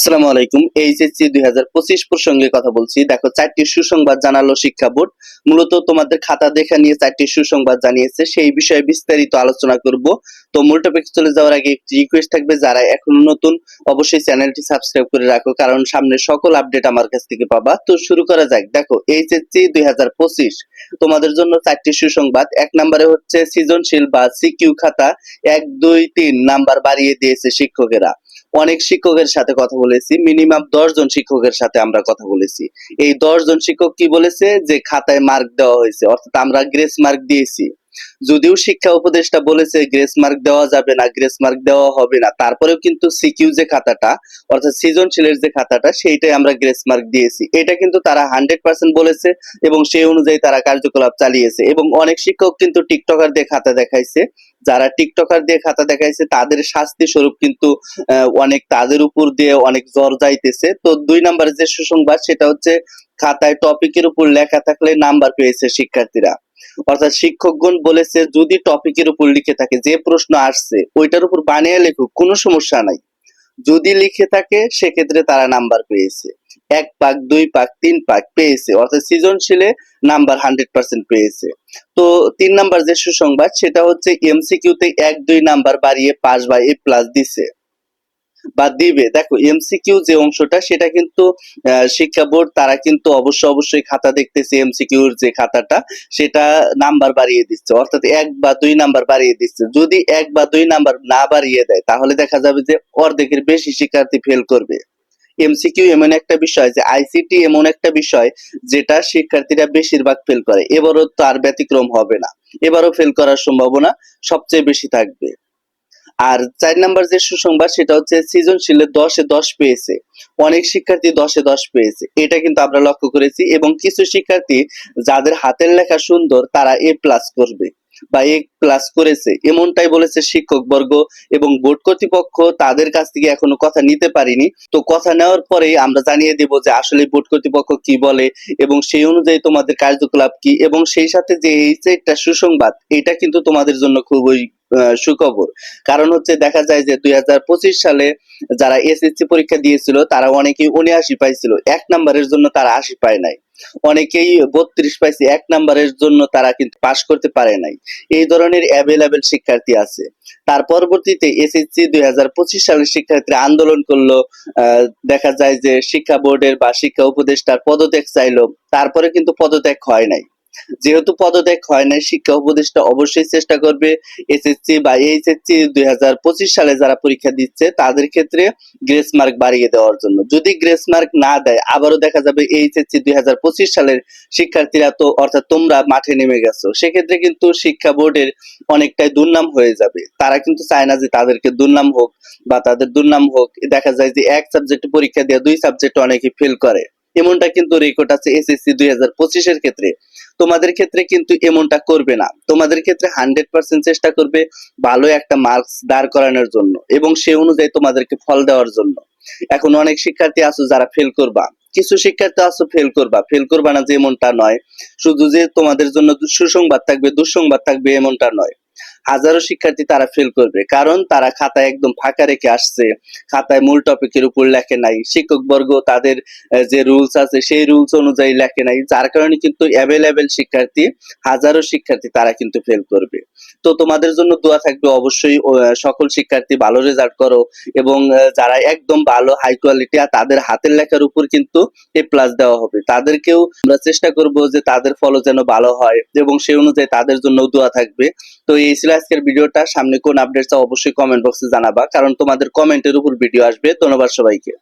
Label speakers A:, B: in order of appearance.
A: আসসালামু আলাইকুম। এইচএসসি দুই হাজার পঁচিশ প্রসঙ্গে কথা বলছি। দেখো, চারটি সুসংবাদ জানালো শিক্ষা বোর্ড। মূলত তোমাদের খাতা দেখা নিয়ে চারটি সুসংবাদ জানিয়েছে। সেই বিষয়ে বিস্তারিত আলোচনা করব। তো মূল টপিক চলে যাওয়ার আগে একটি রিকোয়েস্ট থাকবে, যারা এখন নতুন, অবশ্যই চ্যানেলটি সাবস্ক্রাইব করে রাখো, কারণ সামনে সকল আপডেট আমার কাছ থেকে পাবা। তো শুরু করা যাক। দেখো, এইচএসসি দুই হাজার পঁচিশ। তোমাদের জন্য চারটি সুসংবাদ। এক নম্বরে হচ্ছে সৃজনশীল বা সিকিউ খাতা। এক, দুই, তিন নাম্বার বাড়িয়ে দিয়েছে শিক্ষকেরা। অনেক শিক্ষকের সাথে কথা বলেছি মিনিমাম জন শিক্ষকের সাথে আমরা কথা বলেছি। এই জন শিক্ষক কি বলেছে? যে খাতায় মার্ক দেওয়া হয়েছে, অর্থাৎ আমরা গ্রেস মার্ক দিয়েছি। যদিও শিক্ষা উপদেষ্টা বলেছে গ্রেস মার্ক দেওয়া যাবে না, গ্রেস মার্ক দেওয়া হবে না। তারপরেও কিন্তু সিকিউ যে খাতাটা, অর্থাৎ সৃজনশীলের যে খাতাটা, সেইটাই আমরা গ্রেস মার্ক দিয়েছি। এটা কিন্তু তারা হান্ড্রেড পার্সেন্ট বলেছে এবং সেই অনুযায়ী তারা কার্যকলাপ চালিয়েছে। এবং অনেক শিক্ষক কিন্তু টিকটকার দিয়ে খাতা দেখাইছে। যারা টিকটকার দিয়ে খাতা দেখাইছে, তাদের শাস্তি স্বরূপ কিন্তু অনেক তাদের উপর দিয়ে অনেক জ্বর যাইতেছে। তো দুই নম্বরের যে সুসংবাদ, সেটা হচ্ছে খাতায় টপিকের উপর লেখা থাকলে নাম্বার পেয়েছে শিক্ষার্থীরা। অর্থাৎ শিক্ষকগণ বলেছে, যদি টপিকের উপর লিখে থাকে, যে প্রশ্ন আসছে, ওইটার উপর বানিয়ে লেখুক কোনো সমস্যা নাই। যদি লিখে থাকে, সেক্ষেত্রে তারা নাম্বার পেয়েছে। এক পাক, দুই পাক, তিন পাক পেয়েছে, অর্থাৎ সৃজনশীলে নাম্বার হান্ড্রেড পার্সেন্ট পেয়েছে। তো তিন নাম্বার যে সুসংবাদ, সেটা হচ্ছে এমসি এমসিকিউতে এক, দুই নাম্বার বাড়িয়ে পাস বা এ প্লাস দিছে। বা দিবে। দেখো এমসিকিউ যে অংশটা, সেটা কিন্তু শিক্ষা বোর্ড, তারা কিন্তু অবশ্য অবশ্যই খাতা দেখতেছে এমসিকিউর যে খাতাটা, সেটা নাম্বার বাড়িয়ে দিচ্ছে। অর্থাৎ এক বা দুই নাম্বার বাড়িয়ে দিচ্ছে। যদি এক বা দুই নাম্বার না বাড়িয়ে দেয়, তাহলে দেখা যাবে যে অর্ধেকের বেশি শিক্ষার্থী ফেল করবে। এমসিকিউ এমন একটা বিষয় যে আইসিটি এমন একটা বিষয় যেটা শিক্ষার্থীরা বেশিরভাগ ফেল করে। এবারও তার ব্যতিক্রম হবে না। এবারও ফেল করার সম্ভাবনা সবচেয়ে বেশি থাকবে। আর চার নাম্বার যে সুসংবাদ সেটা হচ্ছে সৃজনশীলে দশে দশ পেয়েছে। অনেক শিক্ষার্থী দশে দশ পেয়েছে। এটা কিন্তু আমরা লক্ষ্য করেছি এবং কিছু শিক্ষার্থী যাদের হাতের লেখা সুন্দর তারা এ প্লাস করবে। বা এ প্লাস করেছে। এমনটাই বলেছে শিক্ষক বর্গ এবং বোর্ড কর্তৃপক্ষ তাদের কাছ থেকে এখনও কথা নিতে পারিনি। তো কথা নেওয়ার পরেই আমরা জানিয়ে দেব যে আসলে বোর্ড কর্তৃপক্ষ কি বলে এবং সেই অনুযায়ী তোমাদের কার্যকলাপ কি এবং সেই সাথে যে এই যে একটা সুসংবাদ, এটা কিন্তু তোমাদের জন্য খুবই সুখবর। কারণ হচ্ছে দেখা যায় যে দুই হাজার পঁচিশ সালে যারা এসএসসি পরীক্ষা দিয়েছিল, তারা অনেকেই উনআশি পাইছিল। এক নাম্বারের জন্য তারা আশি পায় নাই। অনেকেই বত্রিশ পাইছে, এক নাম্বারের জন্য তারা কিন্তু পাশ করতে পারে নাই। এই ধরনের অ্যাভেলেবেল শিক্ষার্থী আছে। তার পরবর্তীতে এসএসসি দুই হাজার পঁচিশ সালের শিক্ষার্থীরা আন্দোলন করল। দেখা যায় যে শিক্ষা বোর্ডের বা শিক্ষা উপদেষ্টার পদত্যাগ চাইলো। তারপরে কিন্তু পদত্যাগ হয় নাই। যেহেতু পদত্যাগ হয় নাই, শিক্ষা উপদেষ্টা অবশ্যই চেষ্টা করবে এসএসসি বা এইচএসসি দুই হাজার পঁচিশ সালে যারা পরীক্ষা দিচ্ছে, তাদের ক্ষেত্রে গ্রেস মার্ক বাড়িয়ে দেওয়ার জন্য। যদি গ্রেস মার্ক না দেয়, আবারও দেখা যাবে এইচএসসি দুই হাজার পঁচিশ সালের শিক্ষার্থীরা তো, অর্থাৎ তোমরা মাঠে নেমে গেছো। সেক্ষেত্রে কিন্তু শিক্ষা বোর্ডের অনেকটাই দুর্নাম হয়ে যাবে। তারা কিন্তু চায় না যে তাদেরকে দুর্নাম হোক বা তাদের দুর্নাম হোক। দেখা যায় যে এক সাবজেক্ট পরীক্ষা দিয়ে, দুই সাবজেক্ট অনেকে ফেল করে। এমনটা কিন্তু রেকর্ড আছে এসএসসি দুই হাজার পঁচিশের ক্ষেত্রে। তোমাদের ক্ষেত্রে কিন্তু এমনটা করবে না। তোমাদের ক্ষেত্রে হান্ড্রেড পার্সেন্ট চেষ্টা করবে ভালো একটা মার্কস দাঁড় করানোর জন্য এবং সে অনুযায়ী তোমাদেরকে ফল দেওয়ার জন্য। এখন অনেক শিক্ষার্থী আছো যারা ফেল করবা। কিছু শিক্ষার্থী আছো ফেল করবা। ফেল করবা না যে এমনটা নয়। শুধু যে তোমাদের জন্য সুসংবাদ থাকবে, দুঃসংবাদ থাকবে এমনটা নয়। হাজারো শিক্ষার্থী তারা ফেল করবে। কারণ তারা খাতায় একদম ফাঁকা রেখে আসছে, খাতায় মূল টপিকের উপর লেখে নাই। শিক্ষক বর্গ তাদের যে রুলস আছে, সেই রুলস অনুযায়ী লেখে নাই। যার কারণে কিন্তু অ্যাভেলেবেল শিক্ষার্থী, হাজারো শিক্ষার্থী তারা কিন্তু ফেল করবে। তো তোমাদের জন্য দোয়া থাকবে অবশ্যই সকল শিক্ষার্থী ভালো রেজাল্ট করো এবং যারা একদম ভালো হাই কোয়ালিটি আর তাদের হাতের লেখার উপর কিন্তু এ প্লাস দেওয়া হবে। তাদেরকেও আমরা চেষ্টা করব যে তাদের ফলো যেন ভালো হয় এবং সেই অনুযায়ী তাদের জন্য দোয়া থাকবে। তো এই ছিল আজকের ভিডিওটা। সামনে কোন আপডেট চাও অবশ্যই কমেন্ট বক্সে জানাবা, কারণ তোমাদের কমেন্টের উপর ভিডিও আসবে। ধন্যবাদ সবাইকে।